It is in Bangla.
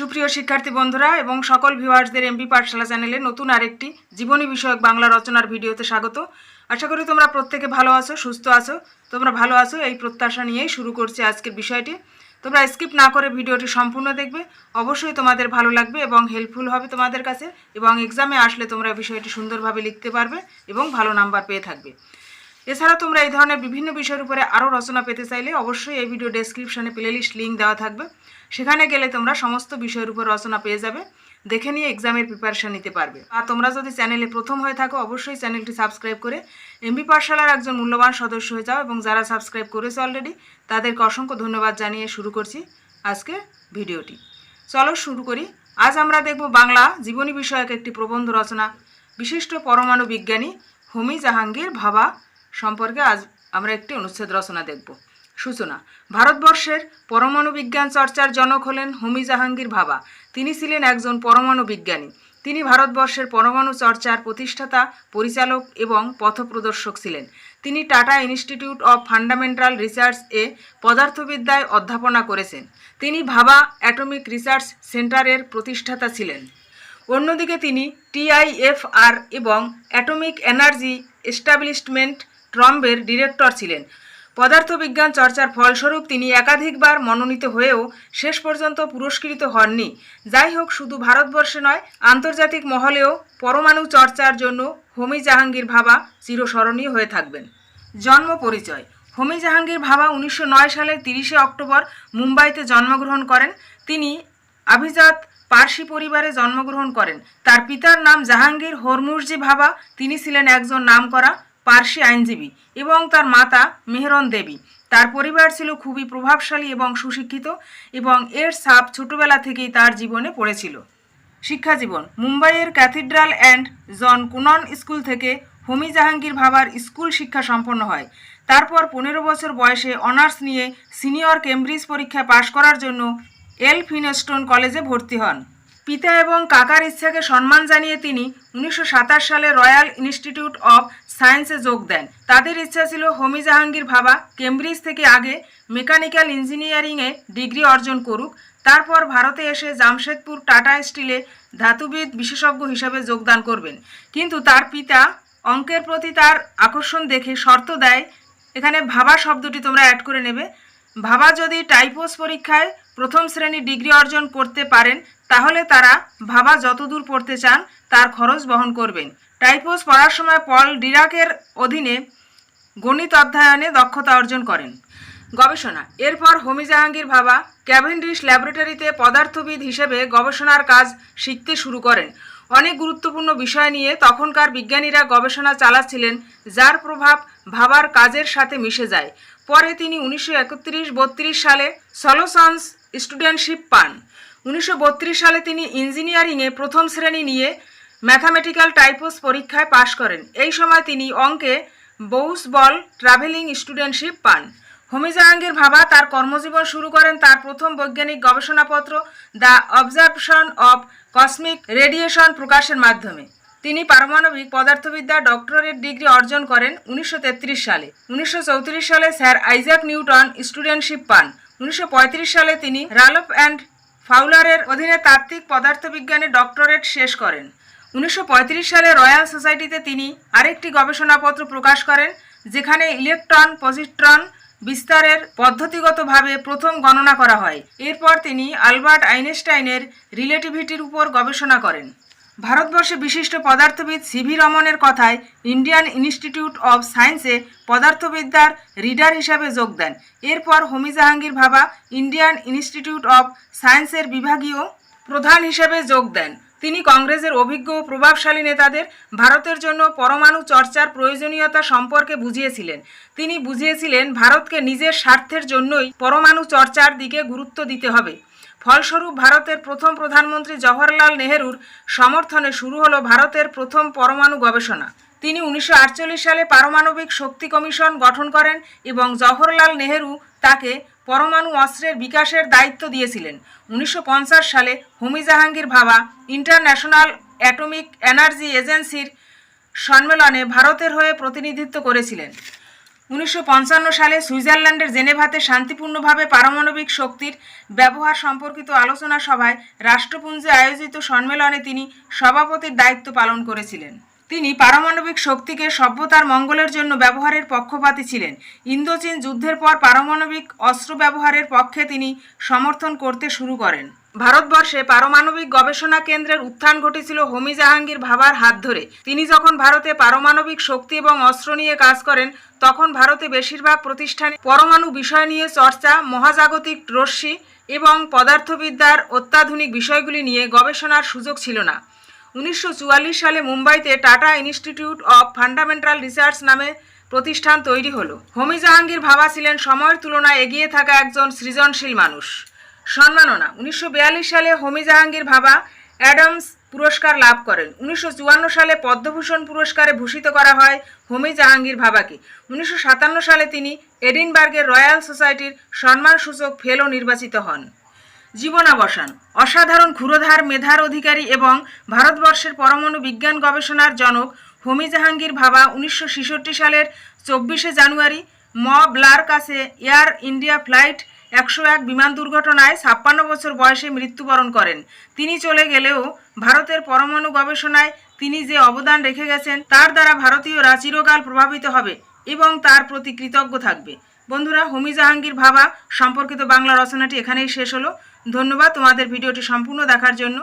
সুপ্রিয় শিক্ষার্থী বন্ধুরা এবং সকল ভিউয়ার্সদের এমপি পাঠশালা চ্যানেলে নতুন আরেকটি জীবনী বিষয়ক বাংলা রচনার ভিডিওতে স্বাগত। আশা করি তোমরা প্রত্যেকে ভালো আছো, সুস্থ আছো। তোমরা ভালো আছো, এই প্রত্যাশা নিয়েই শুরু করছি আজকের বিষয়টি। তোমরা স্কিপ না করে ভিডিওটি সম্পূর্ণ দেখবে। অবশ্যই তোমাদের ভালো লাগবে এবং হেল্পফুল হবে তোমাদের কাছে এবং এক্সামে আসলে তোমরা বিষয়টি সুন্দরভাবে লিখতে পারবে এবং ভালো নাম্বার পেয়ে থাকবে। এছাড়া তোমরা এই ধরনের বিভিন্ন বিষয়ের উপরে আরও রচনা পেতে চাইলে অবশ্যই এই ভিডিও ডেসক্রিপশনে প্লেলিস্ট লিঙ্ক দেওয়া থাকবে। সেখানে গেলে তোমরা সমস্ত বিষয়ের উপর রচনা পেয়ে যাবে। দেখে নিয়ে এক্সামের প্রিপারেশান নিতে পারবে। আর তোমরা যদি চ্যানেলে প্রথম হয়ে থাকো, অবশ্যই চ্যানেলটি সাবস্ক্রাইব করে এমবি পাঠশালার একজন মূল্যবান সদস্য হয়ে যাও এবং যারা সাবস্ক্রাইব করেছে অলরেডি তাদেরকে অসংখ্য ধন্যবাদ জানিয়ে শুরু করছি আজকে ভিডিওটি চলো শুরু করি। আজ আমরা দেখব বাংলা জীবনী বিষয়ক একটি প্রবন্ধ রচনা। বিশিষ্ট পরমাণু বিজ্ঞানী হোমি জাহাঙ্গীর ভাবা সম্পর্কে আজ আমরা একটি অনুচ্ছেদ রচনা দেখব। সূচনা, ভারতবর্ষের পরমাণু বিজ্ঞান চর্চার জনক হলেন হোমি জাহাঙ্গীর ভাবা। তিনি ছিলেন একজন পরমাণু বিজ্ঞানী। তিনি ভারতবর্ষের পরমাণু চর্চার প্রতিষ্ঠাতা, পরিচালক এবং পথপ্রদর্শক ছিলেন। তিনি Tata institute of fundamental research এ পদার্থবিদ্যায় অধ্যাপনা করেছেন। তিনি ভাবা অ্যাটমিক রিসার্চ সেন্টারের প্রতিষ্ঠাতা ছিলেন। অন্যদিকে তিনি টিআইএফআর এবং অ্যাটমিক এনার্জি এস্টাবলিশমেন্ট ট্রম্বের ডিরেক্টর ছিলেন। পদার্থবিজ্ঞান চর্চার ফলস্বরূপ তিনি একাধিকবার মনোনীত হয়েও শেষ পর্যন্ত পুরস্কৃত হননি। যাই হোক, শুধু ভারতবর্ষে নয়, আন্তর্জাতিক মহলেও পরমাণু চর্চার জন্য হোমি জাহাঙ্গীর ভাবা চিরস্মরণীয় হয়ে থাকবেন। জন্ম পরিচয়। হোমি জাহাঙ্গীর ভাবা উনিশশো নয় সালের তিরিশে অক্টোবর মুম্বাইতে জন্মগ্রহণ করেন। তিনি আভিজাত পার্সি পরিবারে জন্মগ্রহণ করেন। তার পিতার নাম জাহাঙ্গীর হরমুরজি ভাবা। তিনি ছিলেন একজন নামকরা পার্সি আইনজীবী এবং তার মাতা মেহরন দেবী। তার পরিবার ছিল খুবই প্রভাবশালী এবং সুশিক্ষিত এবং এর ছাপ ছোটবেলা থেকেই তার জীবনে পড়েছিল। শিক্ষা জীবন, মুম্বাইয়ের Cathedral and John Connon School থেকে হোমি জাহাঙ্গীর ভাবার স্কুল শিক্ষা সম্পন্ন হয়। তারপর পনেরো বছর বয়সে অনার্স নিয়ে সিনিয়র কেমব্রিজ পরীক্ষা পাশ করার জন্য এল ফিনস্টোন কলেজে ভর্তি হন। পিতা এবং কাকার ইচ্ছাকে সম্মান জানিয়ে তিনি উনিশশো সাতাশ সালে রয়্যাল ইনস্টিটিউট অব সায়েন্সে যোগ দেন। তাদের ইচ্ছা ছিল হোমি জাহাঙ্গীর ভাবা। কেমব্রিজ থেকে আগে মেকানিক্যাল ইঞ্জিনিয়ারিংয়ে ডিগ্রি অর্জন করুক। তারপর ভারতে এসে জামশেদপুর টাটা স্টিলে ধাতুবিদ বিশেষজ্ঞ হিসাবে যোগদান করবেন। কিন্তু তার পিতা অঙ্কের প্রতি তার আকর্ষণ দেখে শর্ত দেয়। এখানে ভাবা শব্দটি তোমরা অ্যাড করে নেবে। ভাবা যদি টাইপোস পরীক্ষায় প্রথম শ্রেণি ডিগ্রি অর্জন করতে পারেন, তাহলে তারা ভাবা যতদূর পড়তে চান, তার খরচ বহন করবেন। টাইপোস পড়ার সময় পল ডিরাকের অধীনে গণিত অধ্যয়নে দক্ষতা অর্জন করেন। গবেষণা। এরপর হোমি জাহাঙ্গীর ভাবা ক্যাভেন্ডিশ ল্যাবরেটরিতে পদার্থবিদ হিসেবে গবেষণার কাজ শিখতে শুরু করেন। অনেক গুরুত্বপূর্ণ বিষয় নিয়ে তখনকার বিজ্ঞানীরা গবেষণা চালাচ্ছিলেন, যার প্রভাব ভাবার কাজের সাথে মিশে যায়। পরে তিনি উনিশশো একত্রিশ বত্রিশ সালে সলোসন্স স্টুডেন্টশিপ পান। উনিশশো বত্রিশ সালে তিনি ইঞ্জিনিয়ারিংয়ে প্রথম শ্রেণি নিয়ে ম্যাথামেটিক্যাল টাইপোস পরীক্ষায় পাশ করেন। এই সময় তিনি অঙ্কে বৌস বল ট্রাভেলিং স্টুডেন্টশিপ পান। হোমি জাহাঙ্গীর ভাবা তার কর্মজীবন শুরু করেন তার প্রথম বৈজ্ঞানিক গবেষণাপত্র the observation of cosmic radiation প্রকাশের মাধ্যমে। তিনি পারমাণবিক পদার্থবিদ্যা ডক্টরেট ডিগ্রি অর্জন করেন উনিশশো তেত্রিশ সালে। উনিশশো চৌত্রিশ সালে স্যার আইজাক নিউটন স্টুডেন্টশিপ পান। উনিশশো পঁয়ত্রিশ সালে তিনি রালফ অ্যান্ড ফাউলারের অধীনে তাত্ত্বিক পদার্থবিজ্ঞানে ডক্টরেট শেষ করেন। উনিশশো পঁয়ত্রিশ সালে রয়্যাল সোসাইটিতে তিনি আরেকটি গবেষণাপত্র প্রকাশ করেন, যেখানে ইলেকট্রন পজিট্রন বিস্তারের পদ্ধতিগতভাবে প্রথম গণনা করা হয়। এরপর তিনি আলবার্ট আইনস্টাইনের রিলেটিভিটির উপর গবেষণা করেন। ভারতবর্ষে বিশিষ্ট পদার্থবিদ সিভি রমনের কথায় ইন্ডিয়ান ইনস্টিটিউট অব সায়েন্সে পদার্থবিদ্যার রিডার হিসাবে যোগ দেন। এরপর হোমি জাহাঙ্গীর ভাবা ইন্ডিয়ান ইনস্টিটিউট অব সায়েন্সের বিভাগীয় প্রধান হিসেবে যোগ দেন। তিনি কংগ্রেসের অভিজ্ঞ ও প্রভাবশালী নেতাদের ভারতের জন্য পরমাণু চর্চার প্রয়োজনীয়তা সম্পর্কে বুঝিয়েছিলেন। তিনি বুঝিয়েছিলেন, ভারতকে নিজের স্বার্থের জন্যই পরমাণু চর্চার দিকে গুরুত্ব দিতে হবে। ফলস্বরূপ, ভারতের প্রথম প্রধানমন্ত্রী জওহরলাল নেহরুর সমর্থনে শুরু হলো ভারতের প্রথম পরমাণু গবেষণা। তিনি উনিশশো আটচল্লিশ সালে পারমাণবিক শক্তি কমিশন গঠন করেন এবং জওহরলাল নেহেরু তাকে পরমাণু অস্ত্রের বিকাশের দায়িত্ব দিয়েছিলেন। উনিশশো পঞ্চাশ সালে হোমি জাহাঙ্গীর ভাবা ইন্টারন্যাশনাল অ্যাটমিক এনার্জি এজেন্সির সম্মেলনে ভারতের হয়ে প্রতিনিধিত্ব করেছিলেন। উনিশশো পঞ্চান্ন সালে সুইজারল্যান্ডের জেনেভাতে শান্তিপূর্ণভাবে পারমাণবিক শক্তির ব্যবহার সম্পর্কিত আলোচনা সভায় রাষ্ট্রপুঞ্জে আয়োজিত সম্মেলনে তিনি সভাপতির দায়িত্ব পালন করেছিলেন। তিনি পারমাণবিক শক্তিকে সভ্যতার মঙ্গলের জন্য ব্যবহারের পক্ষপাতী ছিলেন। ইন্দোচীন যুদ্ধের পর পারমাণবিক অস্ত্র ব্যবহারের পক্ষে তিনি সমর্থন করতে শুরু করেন। ভারতবর্ষে পারমাণবিক গবেষণা কেন্দ্রের উত্থান ঘটেছিল হোমি জাহাঙ্গীর ভাবার হাত ধরে। তিনি যখন ভারতে পারমাণবিক শক্তি এবং অস্ত্র নিয়ে কাজ করেন, তখন ভারতে বেশিরভাগ প্রতিষ্ঠানে পরমাণু বিষয় নিয়ে চর্চা, মহাজাগতিক রশ্মি এবং পদার্থবিদ্যার অত্যাধুনিক বিষয়গুলি নিয়ে গবেষণার সুযোগ ছিল না। উনিশশো চুয়াল্লিশ সালে মুম্বাইতে Tata institute of fundamental research নামে প্রতিষ্ঠান তৈরি হলো। হোমি জাহাঙ্গীর ভাবা ছিলেন সময়ের তুলনায় এগিয়ে থাকা একজন সৃজনশীল মানুষ। সম্মাননা, উনিশশো বিয়াল্লিশ সালে হোমি জাহাঙ্গীর ভাবা অ্যাডামস পুরস্কার লাভ করেন। উনিশশো চুয়ান্ন সালে পদ্মভূষণ পুরস্কারে ভূষিত করা হয় হোমি জাহাঙ্গীর ভাবাকে। উনিশশো সাতান্ন সালে তিনি এডিনবার্গের রয়্যাল সোসাইটির সম্মানসূচক ফেলো নির্বাচিত হন। জীবনাবসান, অসাধারণ ক্ষুরধার মেধার অধিকারী এবং ভারতবর্ষের পরমাণু বিজ্ঞান গবেষণার জনক হোমি জাহাঙ্গীর ভাবা উনিশশো ছেষট্টি সালের চব্বিশে জানুয়ারি ম ব্লার কাছে এয়ার ইন্ডিয়া ফ্লাইট একশো এক বিমান দুর্ঘটনায় ছাপ্পান্ন বছর বয়সে মৃত্যুবরণ করেন। তিনি চলে গেলেও ভারতের পরমাণু গবেষণায় তিনি যে অবদান রেখে গেছেন, তার দ্বারা ভারতীয়রা চিরকাল প্রভাবিত হবে এবং তার প্রতি কৃতজ্ঞ থাকবে। বন্ধুরা, হোমি জাহাঙ্গীর ভাবা সম্পর্কিত বাংলা রচনাটি এখানেই শেষ হলো। ধন্যবাদ তোমাদের ভিডিওটি সম্পূর্ণ দেখার জন্য।